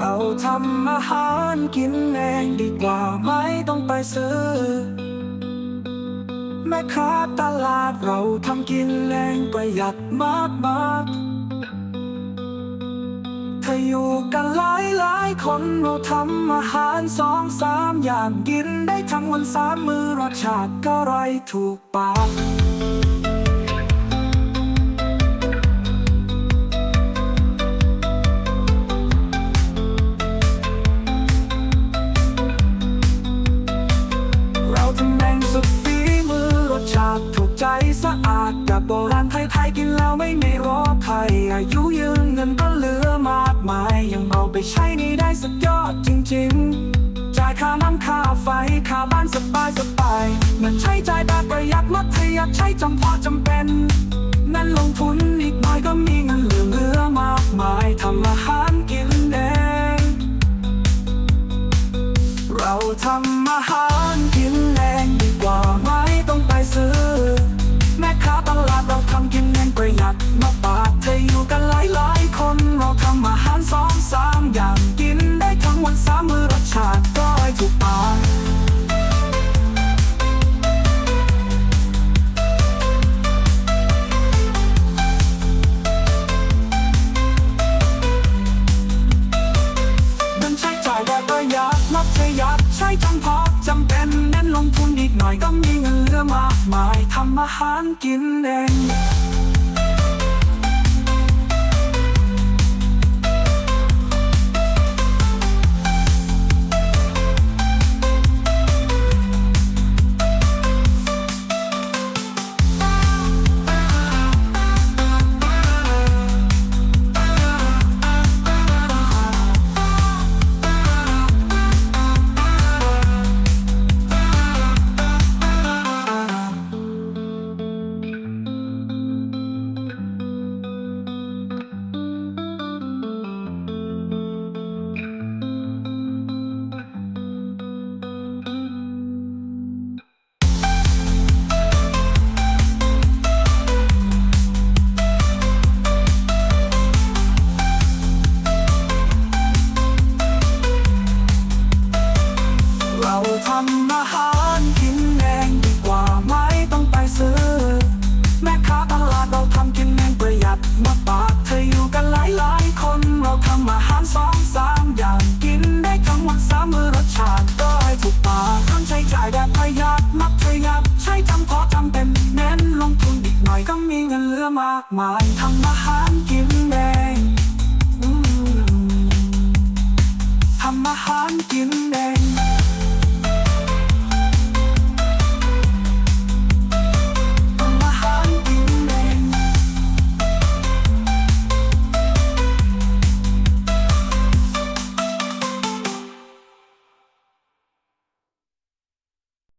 เราทำอาหารกินเองดีกว่าไม่ต้องไปซื้อ แม่ค้าตลาดเราทำกินเองประหยัดมากมากถ้าอยู่กันหลายหลายคนเราทำอาหารสองสามอย่างกินได้ทั้งวันสามมือรสชาติก็อร่อยถูกปาก แบบโบราณไทยๆกินแล้วไม่มีรคภัยอายุยืนเงินก็เหลือมากมาย ยังเอาไปใช้นี่ได้สุดยอดจริงๆ จ่ายค่าน้ำค่าไฟค่าบ้านสบายสบายเงินใช้จ่ายแบบประหยัดมัธยัดใช้จำพอจำเป็นเงินลงทุนอีกหน่อยก็มีเงินเหลือเหลือมากมายทำอาหารกินเองเราทำอาหารามมือรสชาติก็ให้ถูกปากเงินใช้จ่ายแบบประหยัดมัธยัดใช้จำเพาะจำเป็นเน้นลงทุนอีกหน่อยก็มีเงินเหลือมากมายทำอาหารกินเอง เงินเหลือมากมายทำอาหารกินเองทำอาหารกินเอง